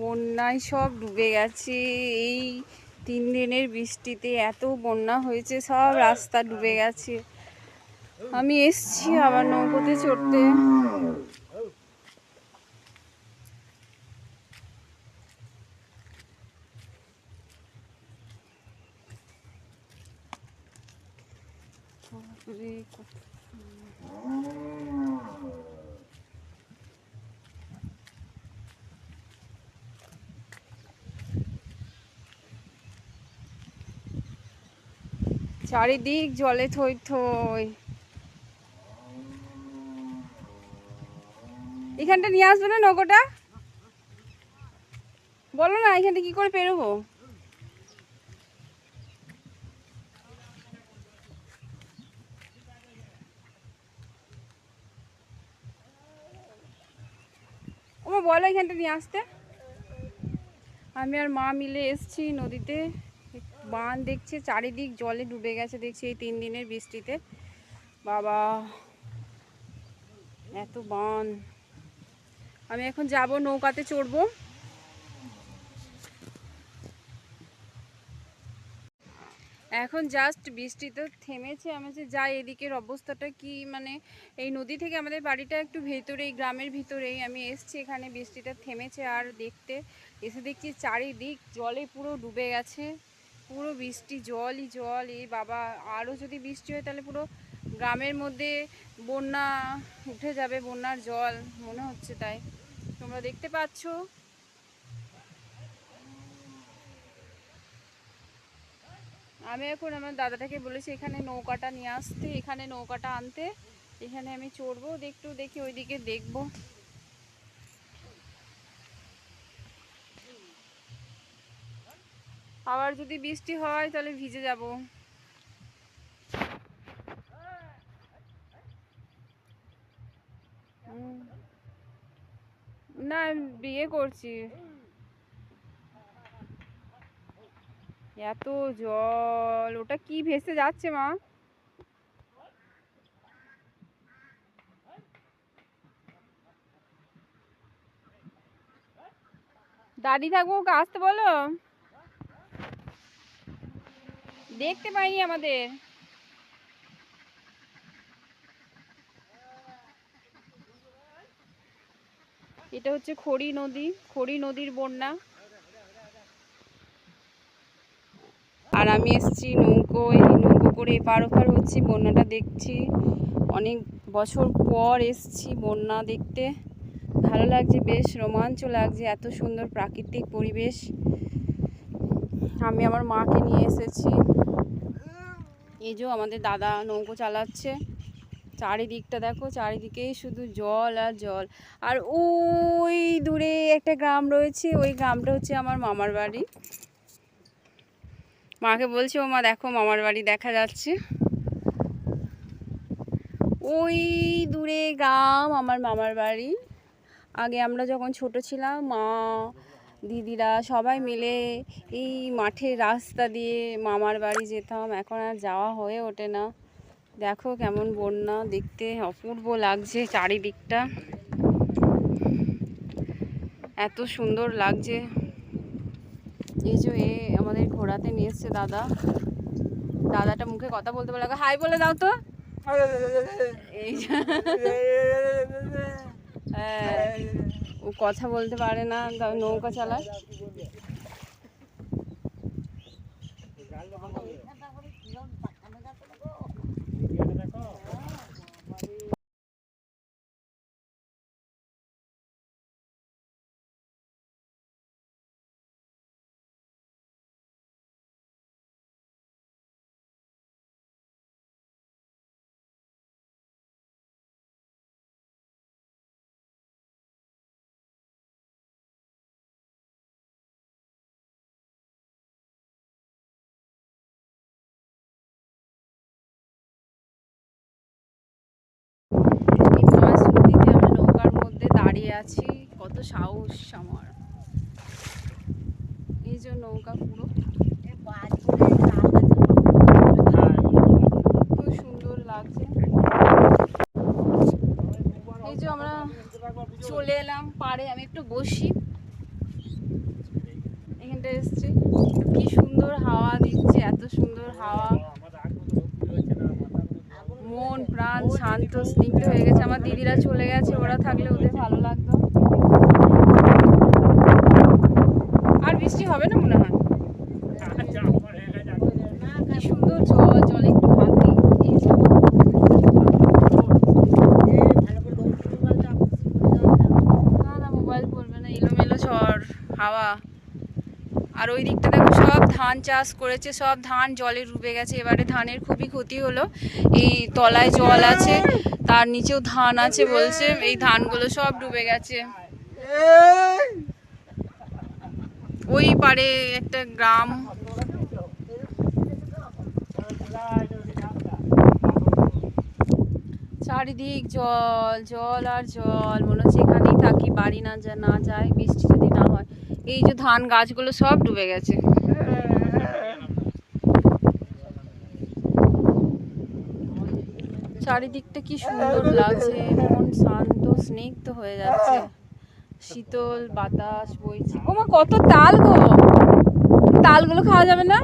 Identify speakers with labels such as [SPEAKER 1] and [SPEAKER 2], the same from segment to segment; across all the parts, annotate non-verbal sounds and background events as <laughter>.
[SPEAKER 1] বন্যায় সব ডুবে গেছে। এই তিন দিনের বৃষ্টিতে এত বন্যা হয়েছে, সব রাস্তা ডুবে গেছে। আমি এসছি আবার নৌকোতে চড়তে। চারিদিক জলে থই থই। এখানটা নিয়ে আসবে না নৌকোটা? বলো না, এখানটা কি করে পেরোবো? বলো এখানটা নিয়ে আসতে। আমি আর মা মিলে এসছি নদীতে। বান দেখছে, চারিদিক জলে ডুবে গেছে দেখছি এই তিন দিনের বৃষ্টিতে। বাবা, এত বান আমি এখন যাব, নৌকাতে চড়বো। এখন জাস্ট বৃষ্টি তো থেমেছে, আমি যে যাই এদিকের অবস্থাটা কি? মানে এই নদী থেকে আমাদের বাড়িটা একটু ভেতরে এই গ্রামের ভিতরেই আমি এসছি এখানে, বৃষ্টিটা থেমেছে আর দেখতে, এসে দেখছি চারিদিক জলে পুরো ডুবে গেছে। পুরো বৃষ্টি, জলই জল এই বাবা, আরও যদি বৃষ্টি হয় তাহলে পুরো গ্রামের মধ্যে বন্যা উঠে যাবে, বন্যার জল, মনে হচ্ছে তাই। তোমরা দেখতে পাচ্ছ? আমি এখন আমার দাদাটাকে বলেছি, এখানে নৌকাটা নিয়ে আসতে, এখানে নৌকাটা আনতে, এখানে আমি চড়বো, একটু দেখি, ওইদিকে দেখব। আবার যদি বৃষ্টি হয়, তাহলে ভিজে যাব। না বিয়ে করছি। এত জল, ওটা কি ভেসে যাচ্ছে, মা? দাঁড়িয়ে থাকব, ওকে আসতে বলো। দেখতে পাইনি আমাদের। এটা হচ্ছে খড়ি নদী, খড়ি নদীর বন্যা। আর আমি এসেছি নৌকোয় নৌকো করে এপার ওপার হচ্ছি, বন্যাটা দেখছি। অনেক বছর পর এসেছি বন্যা দেখতে। ভালো লাগছে, বেশ রোমাঞ্চ লাগছে, এত সুন্দর প্রাকৃতিক পরিবেশ। আমি আমার মাকে নিয়ে এসেছি। এই যে আমাদের দাদা নৌকো চালাচ্ছে। চারিদিকটা দেখো, চারিদিকেই শুধু জল আর জল। আর ওই দূরে একটা গ্রাম রয়েছে, ওই গ্রামটা হচ্ছে আমার মামার বাড়ি। মাকে বলছি, ও মা, দেখো, মামার বাড়ি দেখা যাচ্ছে। ওই দূরে গ্রাম আমার মামার বাড়ি। আগে আমরা যখন ছোট ছিলাম, মা দিদিরা সবাই মিলে এই মাঠের রাস্তা দিয়ে মামার বাড়ি যেতাম। এখন আর যাওয়া হয়ে ওঠে না। দেখো কেমন বন্যা দেখতে অপূর্ব লাগছে চারিদিকটা। এত সুন্দর লাগছে। এই যে এ আমাদের ঘোড়াতে নিয়ে এসছে দাদা। দাদাটা মুখে কথা বলতে পারে হাই বলে দাও তো। এই <laughs> হ্যাঁ, কথা বলতে পারে না নৌকা চালায়। এই আছি, কত সাহস আমার। এই যে নৌকা পুরো। খুব সুন্দর লাগছে। এই যে আমরা চলে এলাম পাড়ে, আমি একটু বসি। এসেছি। কি সুন্দর হাওয়া দিচ্ছে, এত সুন্দর হাওয়া। মন প্রাণ শান্ত স্নিগ্ধ হয়ে গেছে। আমার দিদিরা চলে গেছে ওরা থাকলে ওদের ভালো লাগতো। আর বৃষ্টি হবে না মনে হয়? কি সুন্দর জল জলে একটু হাত দিই এই যে। না না মোবাইল পড়বে না এলোমেলো ঝড় হাওয়া। আর ওই দিকটা দেখো, সব ধান চাষ করেছে, সব ধান জলে ডুবে গেছে। এবারে ধানের খুবই ক্ষতি হলো। এই তলায় জল আছে, তার নিচেও ধান আছে বলছে, এই ধানগুলো সব ডুবে গেছে। ওই পারে একটা গ্রাম। চারিদিক জল জল আর জল, মনে হচ্ছে এখানেই থাকি, বাড়ি না যা, না যায়, বৃষ্টি যদি না হয়। এই যে ধান গাছগুলো সব ডুবে গেছে। চারিদিকটা কি সুন্দর লাগছে, মন শান্ত, স্নিগ্ধ হয়ে যাচ্ছে। শীতল বাতাস বইছে। ওমা কত তাল গো! তালগুলো খাওয়া যাবে না?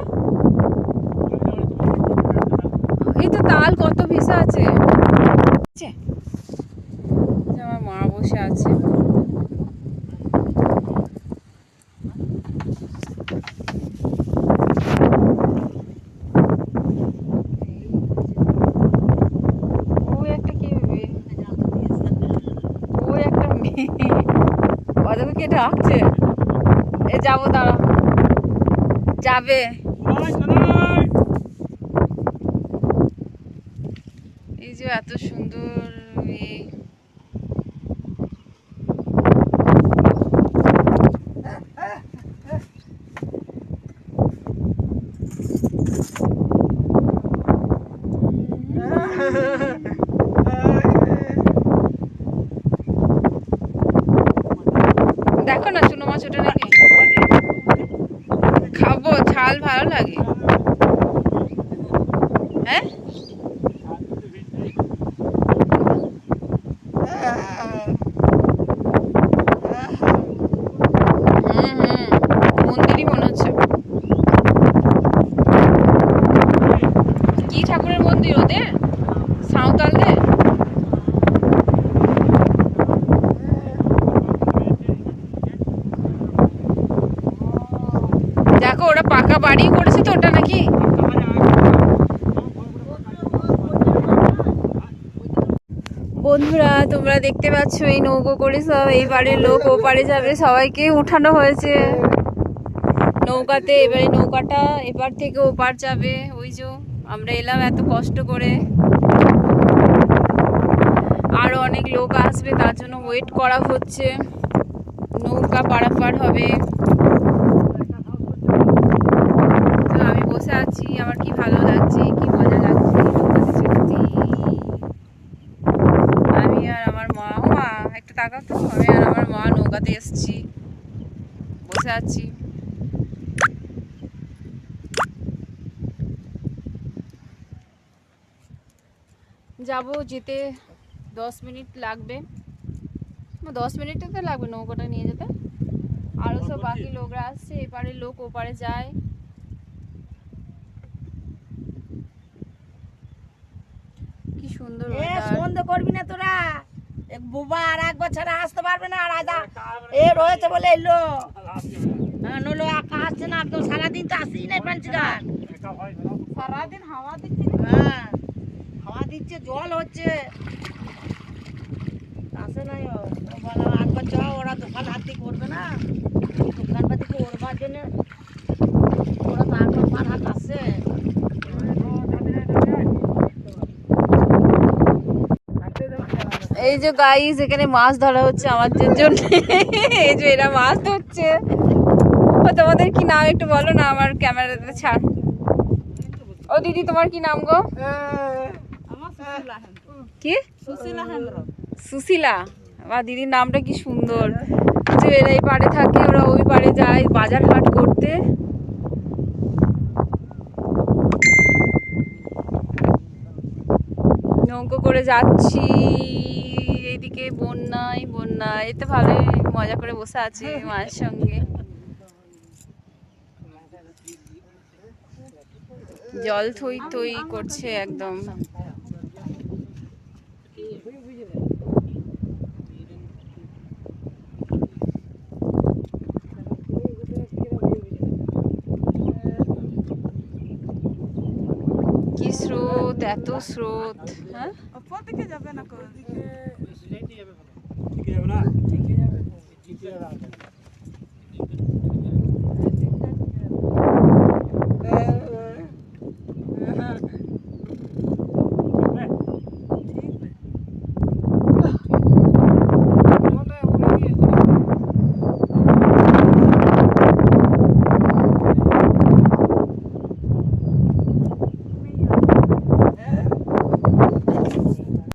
[SPEAKER 1] এই তো তাল কত ভিসা আছে। আমার মা বসে আছে ওই একটা কি মেয়ে? ওই একটা মেয়ে ওদেরকে কে ডাকছে এ যাব দাঁড়া যাবে। এই যে এত সুন্দর এই দেখো না চুনো মাছ ওটা নাকি খাব ঝাল ভালো লাগে হ্যাঁ হুম হুম মন্দিরই মনে হচ্ছে কি ঠাকুরের মন্দির ওদের সাঁওতালদের দেখো ওরা পাকা বাড়ি করেছে তো ওটা নাকি বন্ধুরা, তোমরা দেখতে পাচ্ছ এই নৌকো করে সব পারের লোক ও পারে যাবে, সবাইকে উঠানো হয়েছে। নৌকাতে এবারে নৌকাটা এপার থেকে ওপার যাবে। ওই যে আমরা এলাম এত কষ্ট করে। আরও অনেক লোক আসবে, তার জন্য ওয়েট করা হচ্ছে। নৌকা পারাপার হবে। তো আমি বসে আছি, আমার কি ভালো লাগছে, কি মজা লাগছে নৌকাতে চড়তে। আমি আর আমার মা ও মা একটু তাকাও তো আমি আর আমার নৌকাতে এসেছি। বসে আছি। যাব যেতে দশ মিনিট লাগবে। দশ মিনিট তো লাগবে নৌকাটা নিয়ে যেতে। আরও সব বাকি লোকরা আসছে এপারে লোক ওপারে যায়। কি সুন্দর
[SPEAKER 2] করবি না তোরা? বুবা আর এক বছর আসতে পারবে না আর আদা এ রয়েছে বলে এলো। হ্যাঁ নলো একা আসছে না একদম সারাদিন তো আসেই নাই পাঞ্চিঘাট
[SPEAKER 1] সারাদিন হাওয়া দিচ্ছে?
[SPEAKER 2] হ্যাঁ হাওয়া দিচ্ছে জল হচ্ছে। আসে নাই ও। বলো আট বছর ওরা দোকান হাতি করবে না। দোকান পাতি করবার জন্য ওরা তো আট পার হাত আসছে
[SPEAKER 1] এই যে গাইস এখানে মাছ ধরা হচ্ছে আমাদের জন্য। এই যে এরা মাছ ধরছে। তোমাদের কি নাম একটু বলো না আমার ক্যামেরাতে ছাড়। ও দিদি, তোমার কি নাম গো? কি? সুশীলা। বা দিদির নামটা কি সুন্দর। যে এরা এই পাড়ে থাকে, ওরা ওই পাড়ে যায় বাজার হাট করতে। নৌকো করে যাচ্ছি। বন্যায় বন্যায়। এতে ভালোই মজা করে বসে আছি মায়ের সঙ্গে। জল থই থই করছে একদম। কি স্রোত, এত স্রোত। হ্যাঁ?
[SPEAKER 3] যাবে না যাবে না যাবে